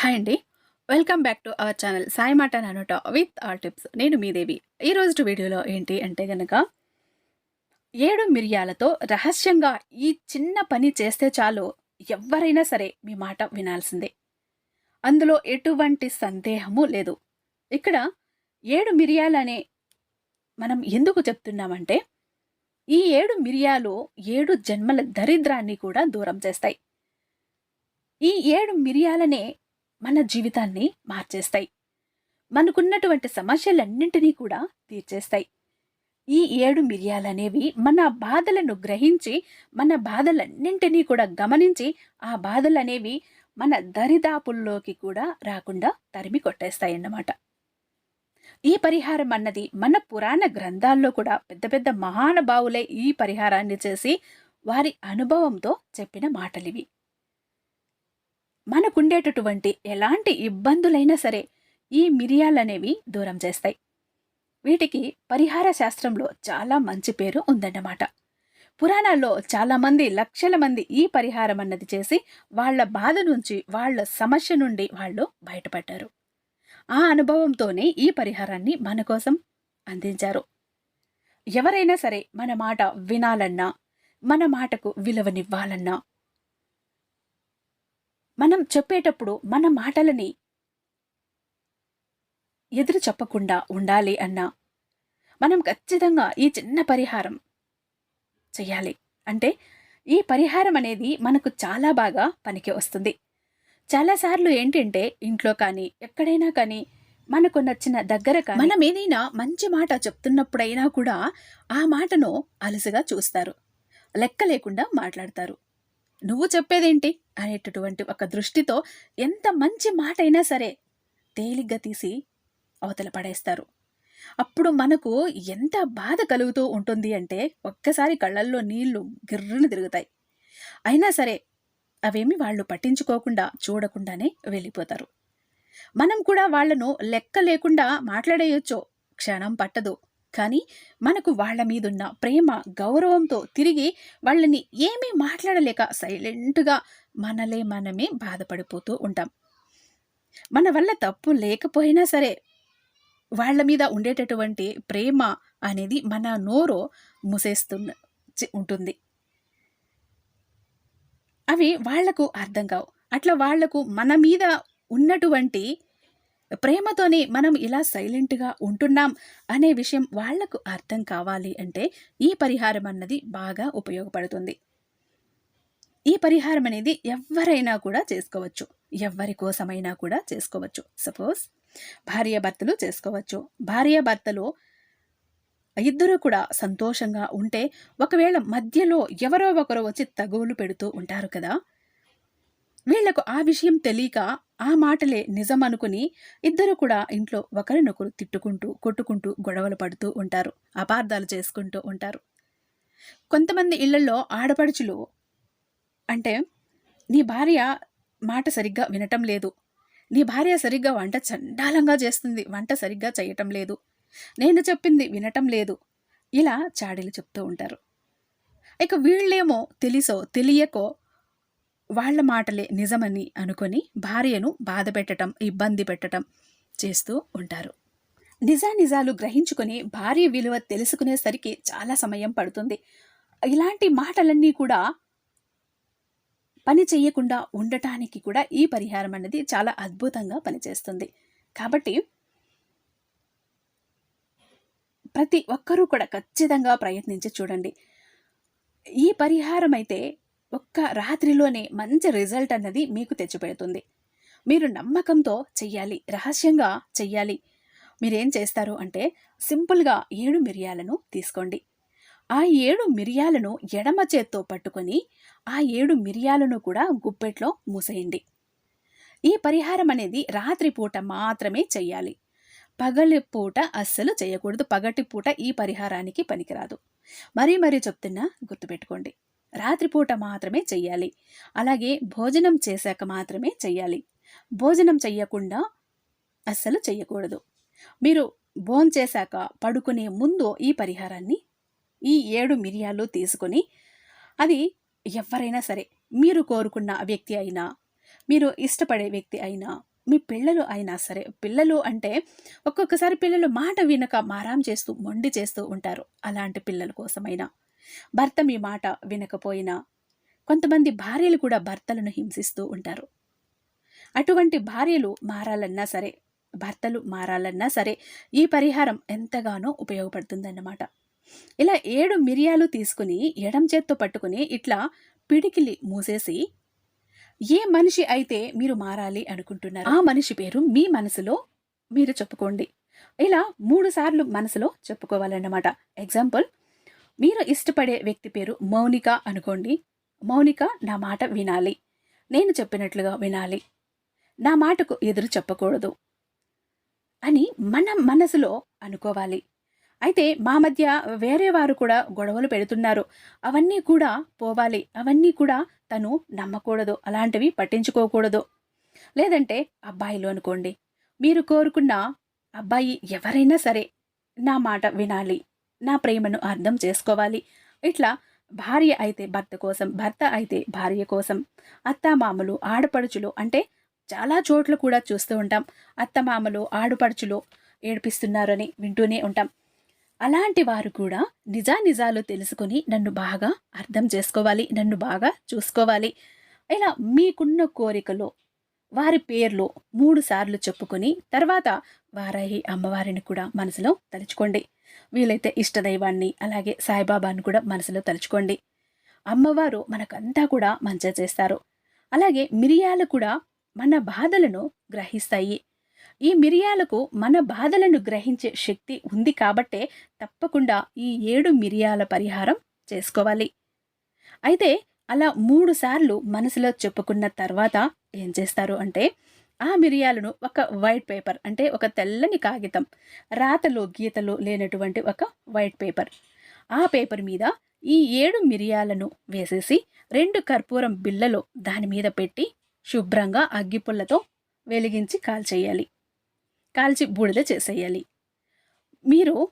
Hi అండి. Welcome back to our channel Sai మాట నానోట విత్ ఆల్ టిప్స్. నేను మీ దేవి. ఈ రోజు వీడియోలో ఏంటి అంటే గనక ఏడు మిరియాలతో రహస్యంగా ఈ చిన్న పని చేస్తే చాలు ఎవరైనా సరే మీ మాట వినాల్సిందే. అందులో ఎటువంటి సందేహము లేదు. ఇక్కడ ఏడు మిరియాలనే మనం ఎందుకు చెప్తున్నామంటే ఈ ఏడు మిరియాలు ఏడు జన్మల దరిద్రాన్ని కూడా దూరం చేస్తాయి. ఈ ఏడు మిరియాలనే మన జీవితాన్ని మార్చేస్తాయి. మనకున్నటువంటి సమస్యలన్నింటినీ కూడా తీర్చేస్తాయి. ఈ ఏడు మిరియాలనేవి మన బాధలను గ్రహించి మన బాధలన్నింటినీ కూడా గమనించి ఆ బాధలనేవి మన దరిదాపుల్లోకి కూడా రాకుండా తరిమి కొట్టేస్తాయన్నమాట. ఈ పరిహారం అన్నది మన పురాణ గ్రంథాల్లో కూడా పెద్ద పెద్ద మహానుభావులే ఈ పరిహారాన్ని చేసి వారి అనుభవంతో చెప్పిన మాటలివి. మనకుండేటటువంటి ఎలాంటి ఇబ్బందులైనా సరే ఈ మిరియాలనేవి దూరం చేస్తాయి. వీటికి పరిహార శాస్త్రంలో చాలా మంచి పేరు ఉందన్నమాట. పురాణాల్లో చాలామంది లక్షల మంది ఈ పరిహారం అన్నది చేసి వాళ్ళ బాధ నుంచి వాళ్ళ సమస్య నుండి వాళ్ళు బయటపడ్డారు. ఆ అనుభవంతోనే ఈ పరిహారాన్ని మన కోసం అందించారు. ఎవరైనా సరే మన మాట వినాలన్నా మన మాటకు విలువనివ్వాలన్నా మనం చెప్పేటప్పుడు మన మాటలని ఎదురు చెప్పకుండా ఉండాలి అన్నా మనం ఖచ్చితంగా ఈ చిన్న పరిహారం చెయ్యాలి. అంటే ఈ పరిహారం అనేది మనకు చాలా బాగా పనికి వస్తుంది. చాలాసార్లు ఏంటంటే ఇంట్లో కానీ ఎక్కడైనా కానీ మనకు నచ్చిన దగ్గర మనం ఏదైనా మంచి మాట చెప్తున్నప్పుడైనా కూడా ఆ మాటను అలసిగా చూస్తారు. లెక్క లేకుండా మాట్లాడతారు. నువ్వు చెప్పేదేంటి? అనేటటువంటి ఒక దృష్టితో ఎంత మంచి మాట అయినా సరే తేలిగ్గా తీసి అవతల పడేస్తారు. అప్పుడు మనకు ఎంత బాధ కలుగుతూ ఉంటుంది అంటే ఒక్కసారి కళ్ళల్లో నీళ్ళు గిర్రును తిరుగుతాయి. అయినా సరే అవేమి వాళ్ళు పట్టించుకోకుండా చూడకుండానే వెళ్ళిపోతారు. మనం కూడా వాళ్ళను లెక్క లేకుండా మాట్లాడేయొచ్చో. క్షణం పట్టదు. కానీ మనకు వాళ్ళ మీదున్న ప్రేమ గౌరవంతో తిరిగి వాళ్ళని ఏమీ మాట్లాడలేక సైలెంట్గా మనలే మనమే బాధపడిపోతూ ఉంటాం. మన వల్ల తప్పు లేకపోయినా సరే వాళ్ళ మీద ఉండేటటువంటి ప్రేమ అనేది మన నోరు మూసేస్తున్న ఉంటుంది. అవి వాళ్ళకు అర్థం కావు. అట్లా వాళ్ళకు మన మీద ఉన్నటువంటి ప్రేమతోనే మనం ఇలా సైలెంట్గా ఉంటున్నాం అనే విషయం వాళ్ళకు అర్థం కావాలి అంటే ఈ పరిహారం అన్నది బాగా ఉపయోగపడుతుంది. ఈ పరిహారం అనేది ఎవరైనా కూడా చేసుకోవచ్చు. ఎవరి కోసమైనా కూడా చేసుకోవచ్చు. సపోజ్ భార్యాభర్తలు చేసుకోవచ్చు. భార్యాభర్తలు ఇద్దరు కూడా సంతోషంగా ఉంటే ఒకవేళ మధ్యలో ఎవరో ఒకరు వచ్చి తగువులు పెడుతూ ఉంటారు కదా వీళ్ళకు ఆ విషయం తెలియక ఆ మాటలే నిజం అనుకుని ఇద్దరు కూడా ఇంట్లో ఒకరినొకరు తిట్టుకుంటూ కొట్టుకుంటూ గొడవలు పడుతూ ఉంటారు అపార్థాలు చేసుకుంటూ ఉంటారు. కొంతమంది ఇళ్ళలో ఆడపడుచులు అంటే నీ భార్య మాట సరిగ్గా వినటం లేదు. నీ భార్య సరిగ్గా వంట చండాలంగా చేస్తుంది. వంట సరిగ్గా చేయటం లేదు. నేను చెప్పింది వినటం లేదు. ఇలా చాడీలు చెప్తూ ఉంటారు. ఇక వీళ్ళేమో తెలిసో తెలియకో వాళ్ళ మాటలే నిజమని అనుకొని భార్యను బాధ పెట్టడం ఇబ్బంది పెట్టడం చేస్తూ ఉంటారు. నిజానిజాలు గ్రహించుకొని భార్య విలువ తెలుసుకునేసరికి చాలా సమయం పడుతుంది. ఇలాంటి మాటలన్నీ కూడా పని చేయకుండా ఉండటానికి కూడా ఈ పరిహారం అనేది చాలా అద్భుతంగా పనిచేస్తుంది. కాబట్టి ప్రతి ఒక్కరూ కూడా ఖచ్చితంగా ప్రయత్నించి చూడండి. ఈ పరిహారం అయితే ఒక్క రాత్రిలోనే మంచి రిజల్ట్ అన్నది మీకు తెచ్చిపెడుతుంది. మీరు నమ్మకంతో చెయ్యాలి రహస్యంగా చెయ్యాలి. మీరేం చేస్తారు అంటే సింపుల్గా ఏడు మిరియాలను తీసుకోండి. ఆ ఏడు మిరియాలను ఎడమ చేత్తో పట్టుకొని ఆ ఏడు మిరియాలను కూడా గుప్పెట్లో మూసేయండి. ఈ పరిహారం అనేది రాత్రి పూట మాత్రమే చెయ్యాలి. పగలి పూట అస్సలు చేయకూడదు పగటి పూట ఈ పరిహారానికి పనికిరాదు. మరీ మరీ చెప్తున్నా గుర్తుపెట్టుకోండి. రాత్రిపూట మాత్రమే చెయ్యాలి. అలాగే భోజనం చేశాక మాత్రమే చెయ్యాలి. భోజనం చెయ్యకుండా అస్సలు చెయ్యకూడదు. మీరు భోజనం చేశాక పడుకునే ముందు ఈ పరిహారాన్ని ఈ ఏడు మిరియాలు తీసుకొని అది ఎవరైనా సరే మీరు కోరుకున్న వ్యక్తి అయినా మీరు ఇష్టపడే వ్యక్తి అయినా మీ పిల్లలు అయినా సరే పిల్లలు అంటే ఒక్కొక్కసారి పిల్లలు మాట వినక మారాం చేస్తూ మొండి చేస్తూ ఉంటారు. అలాంటి పిల్లల కోసమైనా. భర్త మీ మాట వినకపోయినా కొంతమంది భార్యలు కూడా భర్తలను హింసిస్తూ ఉంటారు. అటువంటి భార్యలు మారాలన్నా సరే భర్తలు మారాలన్నా సరే ఈ పరిహారం ఎంతగానో ఉపయోగపడుతుందన్నమాట. ఇలా ఏడు మిరియాలు తీసుకుని ఎడం చేత్తో పట్టుకుని ఇట్లా పిడికిలి మూసేసి ఏ మనిషి అయితే మీరు మారాలి అనుకుంటున్నారు ఆ మనిషి పేరు మీ మనసులో మీరు చెప్పుకోండి. ఇలా మూడు సార్లు మనసులో చెప్పుకోవాలన్నమాట. ఎగ్జాంపుల్ మీరు ఇష్టపడే వ్యక్తి పేరు మౌనిక అనుకోండి. మౌనిక నా మాట వినాలి. నేను చెప్పినట్లుగా వినాలి. నా మాటకు ఎదురు చెప్పకూడదు అని మన మనసులో అనుకోవాలి. అయితే మా మధ్య వేరే వారు కూడా గొడవలు పెడుతున్నారు. అవన్నీ కూడా పోవాలి. అవన్నీ కూడా తను నమ్మకూడదు. అలాంటివి పట్టించుకోకూడదు. లేదంటే అబ్బాయిలు అనుకోండి. మీరు కోరుకున్న అబ్బాయి ఎవరైనా సరే నా మాట వినాలి. నా ప్రేమను అర్థం చేసుకోవాలి. ఇట్లా భార్య అయితే భర్త కోసం భర్త అయితే భార్య కోసం అత్తామామలు ఆడపడుచులు అంటే చాలా చోట్ల కూడా చూస్తూ ఉంటాం. అత్తమామలు ఆడపడుచులు ఏడిపిస్తున్నారని వింటూనే ఉంటాం. అలాంటి వారు కూడా నిజానిజాలు తెలుసుకొని నన్ను బాగా అర్థం చేసుకోవాలి నన్ను బాగా చూసుకోవాలి. ఇలా మీకున్న కోరికలో వారి పేర్లు మూడు సార్లు చెప్పుకొని తర్వాత వారాహి అమ్మవారిని కూడా మనసులో తలుచుకోండి. వీలైతే ఇష్టదైవాన్ని అలాగే సాయిబాబాను కూడా మనసులో తలుచుకోండి. అమ్మవారు మనకంతా కూడా మంచి చేస్తారు. అలాగే మిరియాలు కూడా మన బాధలను గ్రహిస్తాయి. ఈ మిరియాలకు మన బాధలను గ్రహించే శక్తి ఉంది కాబట్టే తప్పకుండా ఈ ఏడు మిరియాల పరిహారం చేసుకోవాలి. అయితే అలా మూడు సార్లు మనసులో చెప్పుకున్న తర్వాత ఏం చేస్తారు అంటే ఆ మిరియాలను ఒక వైట్ పేపర్ అంటే ఒక తెల్లని కాగితం రాతలు గీతలు లేనటువంటి ఒక వైట్ పేపర్ ఆ పేపర్ మీద ఈ ఏడు మిరియాలను వేసేసి రెండు కర్పూరం బిళ్ళలో దాని మీద పెట్టి శుభ్రంగా అగ్గిపుల్లతో వెలిగించి కాల్చేయాలి. కాల్చి బూడిద చేసేయాలి. మీరు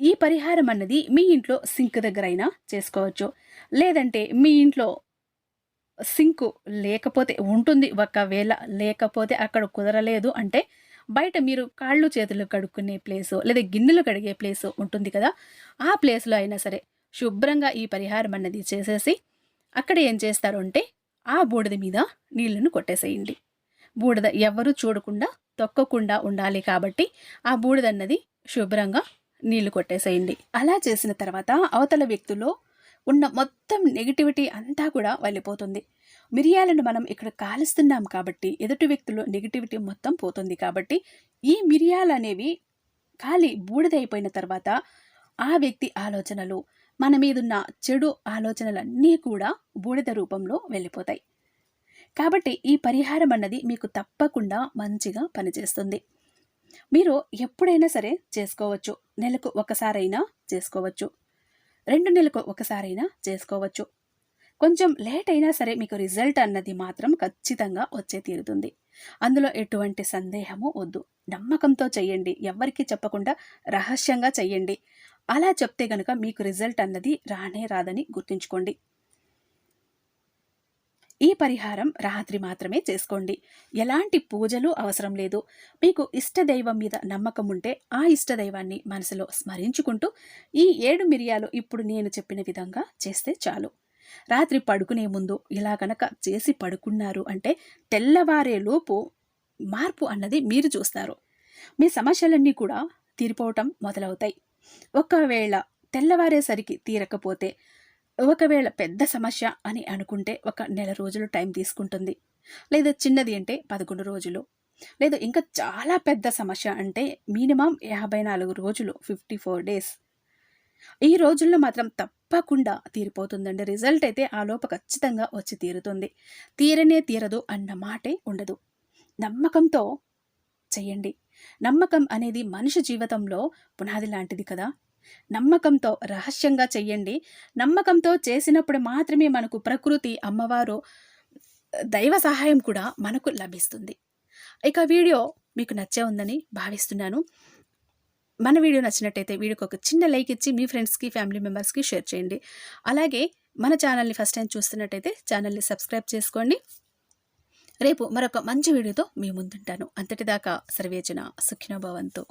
ఈ పరిహారం అన్నది మీ ఇంట్లో సింక్ దగ్గర అయినా చేసుకోవచ్చు. లేదంటే మీ ఇంట్లో సింకు లేకపోతే ఉంటుంది. ఒకవేళ లేకపోతే అక్కడ కుదరలేదు అంటే బయట మీరు కాళ్ళు చేతులు కడుక్కునే ప్లేసు లేదా గిన్నెలు కడిగే ప్లేసు ఉంటుంది కదా ఆ ప్లేస్లో అయినా సరే శుభ్రంగా ఈ పరిహారం అన్నది చేసేసి అక్కడ ఏం చేస్తారు అంటే ఆ బూడిద మీద నీళ్ళను కొట్టేసేయండి. బూడిద ఎవరు చూడకుండా తొక్కకుండా ఉండాలి కాబట్టి ఆ బూడిదన్నది శుభ్రంగా నీళ్ళు కొట్టేసేయండి. అలా చేసిన తర్వాత అవతల వ్యక్తులు ఉన్న మొత్తం నెగిటివిటీ అంతా కూడా వెళ్ళిపోతుంది. మిరియాలను మనం ఇక్కడ కాలుస్తున్నాం కాబట్టి ఎదుటి వ్యక్తులు నెగిటివిటీ మొత్తం పోతుంది కాబట్టి ఈ మిరియాలు అనేవి ఖాళీ బూడిదైపోయిన తర్వాత ఆ వ్యక్తి ఆలోచనలు మన మీదున్న చెడు ఆలోచనలన్నీ కూడా బూడిద రూపంలో వెళ్ళిపోతాయి. కాబట్టి ఈ పరిహారం అన్నది మీకు తప్పకుండా మంచిగా పనిచేస్తుంది. మీరు ఎప్పుడైనా సరే చేసుకోవచ్చు. నెలకు ఒకసారైనా చేసుకోవచ్చు. రెండు నెలలకు ఒకసారైనా చేసుకోవచ్చు. కొంచెం లేట్ అయినా సరే మీకు రిజల్ట్ అన్నది మాత్రం ఖచ్చితంగా వచ్చే తీరుతుంది. అందులో ఎటువంటి సందేహము వద్దు. నమ్మకంతో చెయ్యండి. ఎవరికి చెప్పకుండా రహస్యంగా చెయ్యండి. అలా చెప్తే గనుక మీకు రిజల్ట్ అన్నది రానే రాదని గుర్తుంచుకోండి. ఈ పరిహారం రాత్రి మాత్రమే చేసుకోండి. ఎలాంటి పూజలు అవసరం లేదు. మీకు ఇష్టదైవం మీద నమ్మకం ఉంటే ఆ ఇష్టదైవాన్ని మనసులో స్మరించుకుంటూ ఈ ఏడు మిరియాలు ఇప్పుడు నేను చెప్పిన విధంగా చేస్తే చాలు. రాత్రి పడుకునే ముందు ఇలా కనుక చేసి పడుకున్నారు అంటే తెల్లవారేలోపు మార్పు అన్నది మీరు చూస్తారు. మీ సమస్యలన్నీ కూడా తీరిపోవటం మొదలవుతాయి. ఒకవేళ తెల్లవారేసరికి తీరకపోతే ఒకవేళ పెద్ద సమస్య అని అనుకుంటే ఒక నెల రోజులు టైం తీసుకుంటుంది. లేదా చిన్నది అంటే పదకొండు రోజులు. లేదా ఇంకా చాలా పెద్ద సమస్య అంటే మినిమం యాభై నాలుగు రోజులు ఫిఫ్టీ ఫోర్ డేస్. ఈ రోజుల్లో మాత్రం తప్పకుండా తీరిపోతుందండి. రిజల్ట్ అయితే ఆ ఖచ్చితంగా వచ్చి తీరుతుంది. తీరనే తీరదు అన్న మాటే ఉండదు. నమ్మకంతో చేయండి నమ్మకం అనేది మనిషి జీవితంలో పునాది లాంటిది కదా. నమ్మకంతో రహస్యంగా చెయ్యండి. నమ్మకంతో చేసినప్పుడు మాత్రమే మనకు ప్రకృతి అమ్మవారు దైవ సహాయం కూడా మనకు లభిస్తుంది. ఇక వీడియో మీకు నచ్చే ఉందని భావిస్తున్నాను. మన వీడియో నచ్చినట్టయితే వీడియోకి ఒక చిన్న లైక్ ఇచ్చి మీ ఫ్రెండ్స్కి ఫ్యామిలీ మెంబర్స్కి షేర్ చేయండి. అలాగే మన ఛానల్ని ఫస్ట్ టైం చూస్తున్నట్టయితే ఛానల్ని సబ్స్క్రైబ్ చేసుకోండి. రేపు మరొక మంచి వీడియోతో మీ ముందుంటాను. అంతటిదాకా సర్వేచన సుఖినోభవంతో.